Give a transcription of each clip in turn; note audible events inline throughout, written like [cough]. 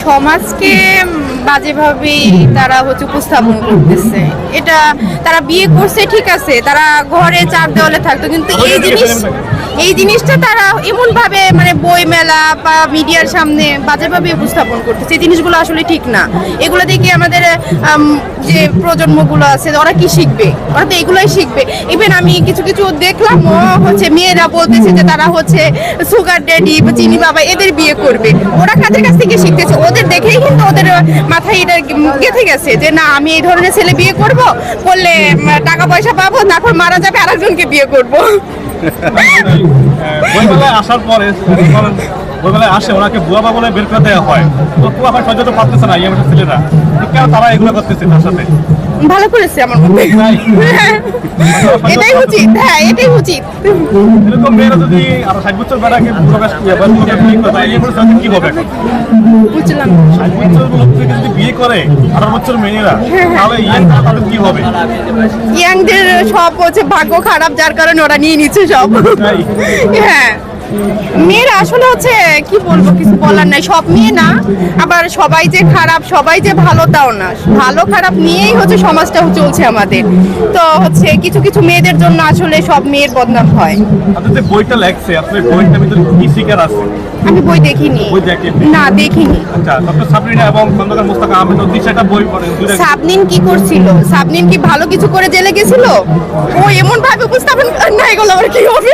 সমাজকে বাজেভাবেই তারা হচ্ছে উপস্থাপন করতেছে। এটা তারা বিয়ে করছে ঠিক আছে তারা ঘরে চার দেওয়ালে থাকতো কিন্তু এই জিনিস এই জিনিসটা তারা এমন ভাবে মানে বই মেলা বা মিডিয়ার সামনে বাজেভাবে উপস্থাপন করতেছে। এই জিনিসগুলো আসলে ঠিক না। এগুলো দেখে আমাদের আম, যে প্রজন্মগুলো আছে ওরা কি শিখবে? ওরা তো এগুলোই শিখবে। ইভেন আমি কিছু কিছু দেখলাম ও হচ্ছে মেয়েরা বলতেছে যে তারা হচ্ছে সুগার ড্যাডি চিনি বাবা এদের বিয়ে করবে। ওরা কাদের কাছ থেকে শিখতেছে? ওদের দেখেই কিন্তু ওদের মাথায় এটা গেঁথে গেছে যে না, আমি এই ধরনের ছেলে বিয়ে করব, করলে টাকা পয়সা পাবো, তারপর মারা যাবে আরেকজনকে বিয়ে করব। [laughs] আসার পরে বইমেলায় আসে ওনাকে বুয়া বা বলে বের করে দেওয়া হয়। তো বুয়া ভাই সহ্য তো পারতেছে না ইয়ে ছেলেরা। কেন তারা এগুলো করতেছে তার সাথে? ভালো করেছে আমার মতে। এটাই উচিত হ্যাঁ এটাই উচিত। এরকম মেয়েরা যদি আর ষাট বছর বেড়াকে পরিস্থিতি কি হবে? বুঝলাম। ষাট বছর থেকে যদি বিয়ে করে আঠারো বছর মেয়েরা তাহলে ইয়ে তাদের কি হবে? ইয়াংদের সব হচ্ছে ভাগ্য খারাপ যার কারণে ওরা নিয়ে নিচ্ছে সব। হ্যাঁ। মেয়েরা আসলে হচ্ছে কি বলব কিছু বলার নাই। সব মেয়ে না আবার সবাই যে খারাপ সবাই যে ভালো তাও না। ভালো খারাপ নিয়েই হচ্ছে সমাজটা চলছে আমাদের। তো হচ্ছে কিছু কিছু মেয়েদের জন্য আসলে সব মেয়ের বদনাম হয়। আপনার যে বইটা লেখছে আসলে বইটার ভিতরে কি শিকার আছে? আমি বই দেখিনি। বই দেখেন না দেখিনি। আচ্ছা ডক্টর সাবরিনা এবং খন্দকার মুস্তাক আহমেদ সেটা বই পড়ে সাবনিন কি করছিল? সাবনিন কি ভালো কিছু করে জেলে গেছিল? ও এমন ভাবে উপস্থাপন না এগুলো আবার কি হবে?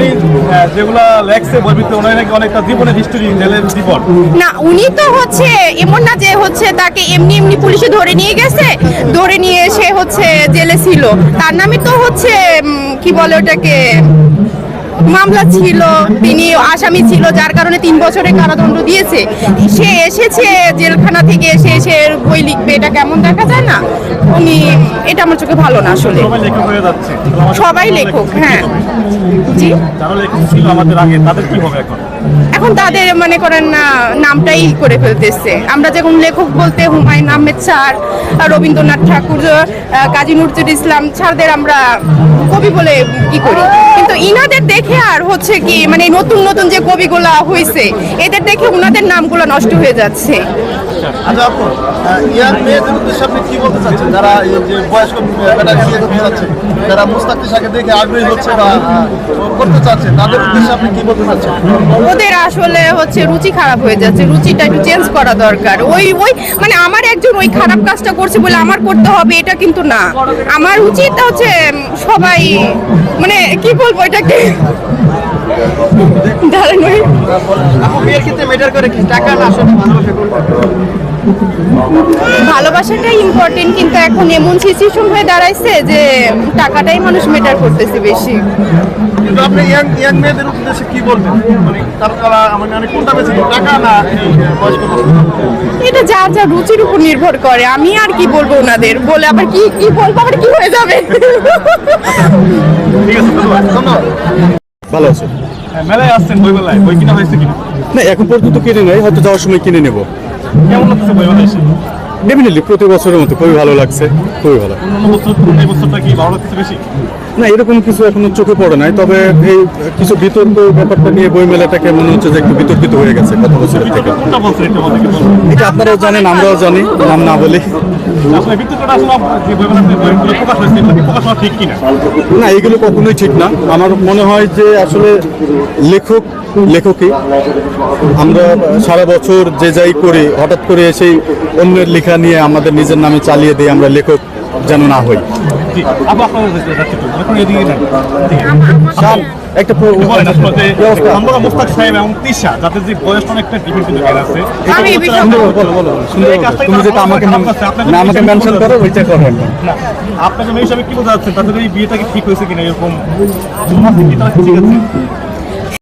উনি যেগুলা লেখছে বই উনি নাকি অনেকটা জীবনের হিস্টরি জেলের জীবন। না, উনি তো হচ্ছে এমন না যে হচ্ছে তাকে এমনি এমনি পুলিশে ধরে নিয়ে গেছে, ধরে নিয়ে এসে হচ্ছে জেলে ছিল। তার নামে তো হচ্ছে কি বলে ওটাকে? মামলা ছিল তিনি আসামি ছিল যার কারণে তিন বছরের কারাদণ্ড দিয়েছে। সে এসেছে জেলখানা থেকে এসে এসে বই লিখবে এটা কেমন দেখা যায় না? উনি এটা আমার চোখে ভালো না আসলে। সবাই লেখক হয়ে জি? কি এখন? তাদের মনে করেন না নামটাই করে ফেলতেছে। আমরা যেমন লেখক বলতে হুমায়ুন আহমেদ স্যার রবীন্দ্রনাথ ঠাকুর কাজী নজরুল ইসলাম স্যারদের আমরা কবি বলে ই করি? কিন্তু ইনাদের দেখে আর হচ্ছে কি মানে নতুন নতুন যে কবিগুলা হয়েছে এদের দেখে উনাদের নামগুলো নষ্ট হয়ে যাচ্ছে। আচ্ছা ওদের আসলে হচ্ছে রুচি খারাপ হয়ে যাচ্ছে, রুচিটা একটু চেঞ্জ করা দরকার। ওই ওই মানে আমার একজন ওই খারাপ কাজটা করছে বলে আমার করতে হবে, এটা কিন্তু না। আমার উচিত হচ্ছে সবাই মানে কি বলব এটাকে? দাঁড়ান আপু বিয়ের ক্ষেত্রে মেটার করে কি টাকা না আসলে ভালোবাসা ভালোবাসাটাই ইম্পর্টেন্ট কিন্তু এখন এমন সিচুয়েশন হয়ে দাঁড়াইছে যে টাকাটাই মানুষ মেটার করতেছে বেশি। কিন্তু আপনি ইয়াং ইয়াং মেয়েদের উদ্দেশ্যে কি বলবেন? মানে তারা মানে মানে কোনটা বেশি টাকা না এই বয়স্ক লোক? এটা যা যা রুচির উপর নির্ভর করে। আমি আর কি বলব ওনাদের? বলে আবার কি কি বলব আবার কি হয়ে যাবে? ঠিক আছে ধন্যবাদ। ধন্যবাদ ভালো আছে মেলায় আসছেন বই মেলায় বই কিনা হয়েছে কিনা? না এখন পর্যন্ত কিনে নেই হয়তো যাওয়ার সময় কিনে নেব। কেমন লাগছে বই মেলায় ডেফিনেটলি প্রতি বছরের মতো খুবই ভালো লাগছে খুবই ভালো। বছর না এরকম কিছু এখনও চোখে পড়ে নাই তবে এই কিছু বিতর্ক ব্যাপারটা নিয়ে বই মেলাটাকে মনে হচ্ছে যে একটু বিতর্কিত হয়ে গেছে গত বছরের থেকে। এটা আপনারাও জানেন আমরাও জানি নাম না বলে। না এগুলো কখনোই ঠিক না। আমার মনে হয় যে আসলে লেখক লেখকই। আমরা সারা বছর যে যাই করি হঠাৎ করে এসেই অন্যের লেখা নিয়ে আমাদের নিজের নামে চালিয়ে দিই আমরা লেখক যেন না হই। একটা মুস্তাক সাহেব এবং তিশা যাদের যে বয়স অনেকটা ডিফারেন্ট কিন্তু আছে তুমি যেটা আমাকে আপনাকে না আমাকে মেনশন করো ওইটা করেন। না আপনাকে মেয়ে হিসাবে কি বোঝা যাচ্ছে? তাদের এই বিয়েটা কি ঠিক হয়েছে কিনা এরকম? ঠিক আছে